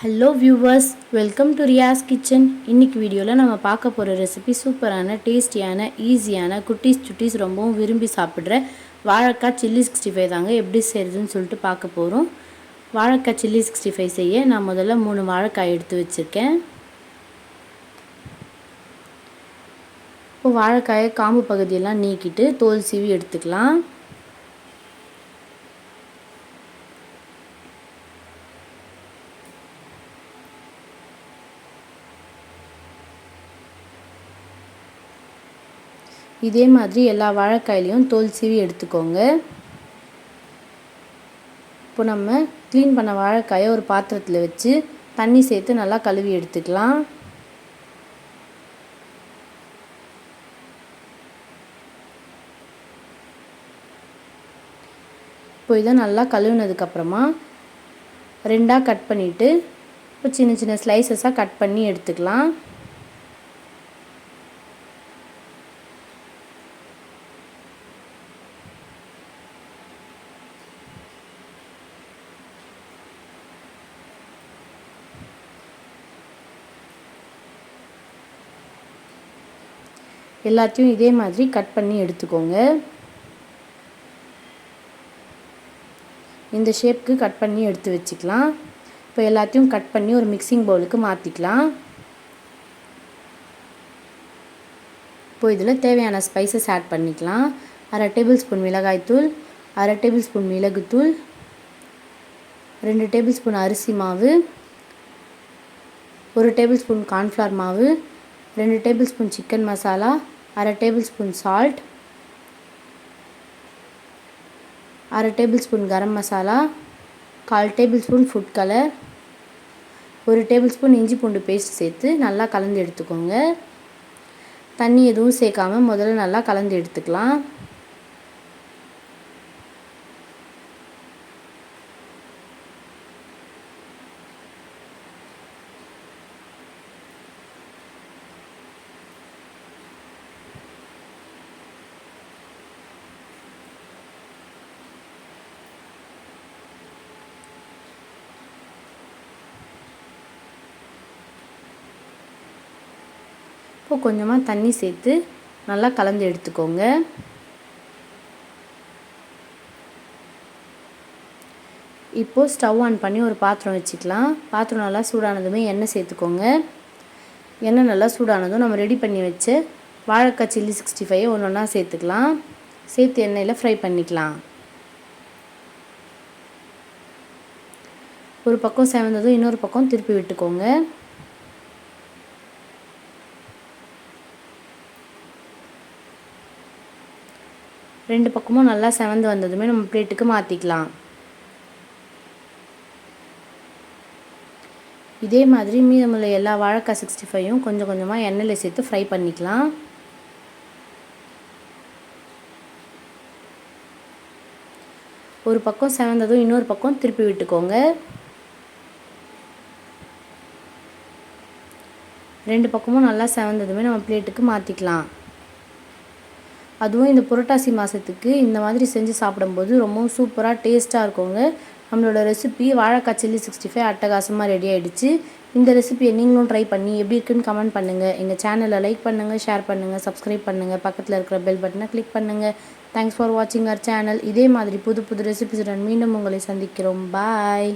Hello viewers welcome to Riyas kitchen இன்னைக்கு வீடியோவில் நம்ம பார்க்க போகிற ரெசிபி சூப்பரான டேஸ்டியான ஈஸியான குட்டீஸ் சுட்டீஸ் ரொம்பவும் விரும்பி சாப்பிட்ற வாழைக்காய் சில்லி சிக்ஸ்டி ஃபைவ் தாங்க எப்படி செய்கிறதுன்னு சொல்லிட்டு பார்க்க போகிறோம் வாழைக்காய் சில்லி சிக்ஸ்டி ஃபைவ் செய்ய நான் முதல்ல மூணு வாழைக்காய் எடுத்து வச்சுருக்கேன். இப்போ வாழைக்காயை காம்பு பகுதியெல்லாம் நீக்கிட்டு தோல் சீவி எடுத்துக்கலாம். இதே மாதிரி எல்லா வாழைக்காயிலையும் தோல் சீவி எடுத்துக்கோங்க. இப்போ நம்ம க்ளீன் பண்ண வாழைக்காயை ஒரு பாத்திரத்தில் வச்சு தண்ணி சேர்த்து நல்லா கழுவி எடுத்துக்கலாம். இப்போ இதை நல்லா கழுவினதுக்கப்புறமா ரெண்டாக கட் பண்ணிவிட்டு இப்போ சின்ன சின்ன ஸ்லைசஸாக கட் பண்ணி எடுத்துக்கலாம். எல்லாத்தையும் இதே மாதிரி கட் பண்ணி எடுத்துக்கோங்க. இந்த ஷேப்க்கு கட் பண்ணி எடுத்து வச்சுக்கலாம். இப்போ எல்லாத்தையும் கட் பண்ணி ஒரு மிக்சிங் பவுலுக்கு மாற்றிக்கலாம் இப்போ இதில் தேவையான ஸ்பைசஸ் ஆட் பண்ணிக்கலாம். அரை டேபிள் ஸ்பூன் மிளகாய்த்தூள் அரை டேபிள் ஸ்பூன் மிளகுத்தூள் ரெண்டு டேபிள் ஸ்பூன் அரிசி மாவு ஒரு டேபிள் ஸ்பூன் கார்ன்ஃப்ளவர் மாவு ரெண்டு டேபிள் ஸ்பூன் சிக்கன் மசாலா அரை டேபிள் ஸ்பூன் சால்ட் அரை டேபிள் ஸ்பூன் கரம் மசாலா கால் டேபிள் ஸ்பூன் ஃபுட் கலர் ஒரு டேபிள் ஸ்பூன் இஞ்சி பூண்டு பேஸ்ட் சேர்த்து நல்லா கலந்து எடுத்துக்கோங்க. தண்ணி எதுவும் சேர்க்காம முதல்ல நல்லா கலந்து எடுத்துக்கலாம். இப்போ கொஞ்சமாக தண்ணி சேர்த்து நல்லா கலந்து எடுத்துக்கோங்க. இப்போது ஸ்டவ் ஆன் பண்ணி ஒரு பாத்திரம் வச்சுக்கலாம். பாத்திரம் நல்லா சூடானதுமே எண்ணெய் சேர்த்துக்கோங்க. எண்ணெய் நல்லா சூடானதும் நம்ம ரெடி பண்ணி வச்சு வாழைக்காய் சில்லி சிக்ஸ்டி ஃபைவ் ஒன்று ஒன்றா சேர்த்துக்கலாம். சேர்த்து எண்ணெயில் ஃப்ரை பண்ணிக்கலாம். ஒரு பக்கம் செவந்ததும் இன்னொரு பக்கம் திருப்பி விட்டுக்கோங்க. ரெண்டு பக்கமும் நல்லா செவந்து வந்ததுமே நம்ம பிளேட்டுக்கு மாற்றிக்கலாம் இதே மாதிரி மீதமுள்ள எல்லா வாழைக்காய் சிக்ஸ்டி ஃபைவும் கொஞ்சம் கொஞ்சமாக எண்ணெயில் சேர்த்து ஃப்ரை பண்ணிக்கலாம். ஒரு பக்கம் செவந்ததும் இன்னொரு பக்கம் திருப்பி விட்டுக்கோங்க. ரெண்டு பக்கமும் நல்லா செவந்ததுமே நம்ம பிளேட்டுக்கு மாற்றிக்கலாம் அதுவும் இந்த புரட்டாசி மாதத்துக்கு இந்த மாதிரி செஞ்சு சாப்பிடும்போது ரொம்பவும் சூப்பராக டேஸ்ட்டாக இருக்குங்க. நம்மளோட ரெசிபி வாழைக்காய் சில்லி சிக்ஸ்டி ஃபைவ் அட்டகாசமாக ரெடி ஆகிடுச்சு இந்த ரெசிபியை நீங்களும் ட்ரை பண்ணி எப்படி இருக்குன்னு கமெண்ட் பண்ணுங்கள் எங்கள் சேனலை லைக் பண்ணுங்கள் ஷேர் பண்ணுங்கள் சப்ஸ்கிரைப் பண்ணுங்கள் பக்கத்தில் இருக்கிற பெல் பட்டனை கிளிக் பண்ணுங்கள் தேங்க்ஸ் ஃபார் வாட்சிங் அவர் சேனல் இதே மாதிரி புது புது ரெசிபிஸுடன் மீண்டும் உங்களை சந்திக்கிறோம். பாய்